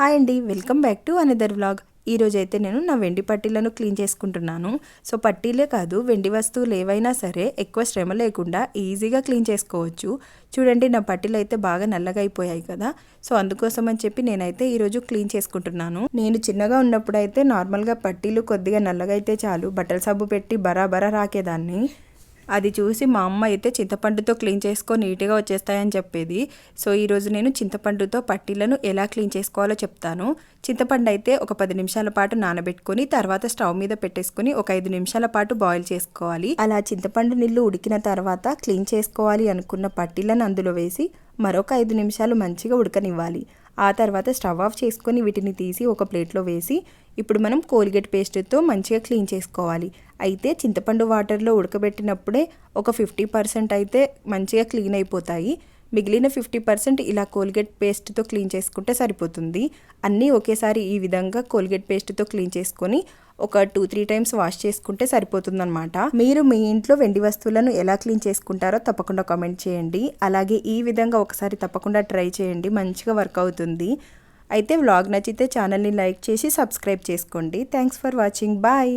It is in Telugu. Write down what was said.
హాయ్ అండి welcome back to another vlog. ఈరోజు అయితే నేను నా వెండి పట్టీలను క్లీన్ చేసుకుంటున్నాను. సో పట్టీలే కాదు వెండి వస్తువులు ఏవైనా సరే ఎక్కువ శ్రమ లేకుండా ఈజీగా క్లీన్ చేసుకోవచ్చు. చూడండి నా పట్టీలు అయితే బాగా నల్లగా అయిపోయాయి కదా. సో అందుకోసం అని చెప్పి నేనైతే ఈరోజు క్లీన్ చేసుకుంటున్నాను. నేను చిన్నగా ఉన్నప్పుడు అయితే నార్మల్గా పట్టీలు కొద్దిగా నల్లగా అయితే చాలు. బట్టల సబ్బు పెట్టి బరాబరా రాకేదాన్ని. అది చూసి మా అమ్మ అయితే చింతపండుతో క్లీన్ చేసుకో నీట్గా వచ్చేస్తాయని చెప్పేది. సో ఈరోజు నేను చింతపండుతో పట్టీలను ఎలా క్లీన్ చేసుకోవాలో చెప్తాను. చింతపండు అయితే ఒక పది నిమిషాల పాటు నానబెట్టుకొని తర్వాత స్టవ్ మీద పెట్టేసుకొని ఒక ఐదు నిమిషాల పాటు బాయిల్ చేసుకోవాలి. అలా చింతపండు నీళ్ళు ఉడికిన తర్వాత క్లీన్ చేసుకోవాలి అనుకున్న పట్టీలను అందులో వేసి మరొక ఐదు నిమిషాలు మంచిగా ఉడకనివ్వాలి. ఆ తర్వాత స్టవ్ ఆఫ్ చేసుకొని వీటిని తీసి ఒక ప్లేట్లో వేసి ఇప్పుడు మనం కోల్గేట్ పేస్ట్తో మంచిగా క్లీన్ చేసుకోవాలి. అయితే చింతపండు వాటర్లో ఉడకబెట్టినప్పుడే ఒక ఫిఫ్టీ పర్సెంట్ అయితే మంచిగా క్లీన్ అయిపోతాయి. మిగిలిన ఫిఫ్టీ పర్సెంట్ ఇలా కోల్గేట్ పేస్ట్తో క్లీన్ చేసుకుంటే సరిపోతుంది. అన్నీ ఒకేసారి ఈ విధంగా కోల్గేట్ పేస్ట్తో క్లీన్ చేసుకొని ఒక టూ త్రీ టైమ్స్ వాష్ చేసుకుంటే సరిపోతుందన్నమాట. మీరు మీ ఇంట్లో వెండి వస్తువులను ఎలా క్లీన్ చేసుకుంటారో తప్పకుండా కామెంట్ చేయండి. అలాగే ఈ విధంగా ఒకసారి తప్పకుండా ట్రై చేయండి. మంచిగా వర్క్ అవుతుంది. అయితే వ్లాగ్ నచ్చితే ఛానల్ని లైక్ చేసి సబ్స్క్రైబ్ చేసుకోండి. Thanks for watching. బాయ్.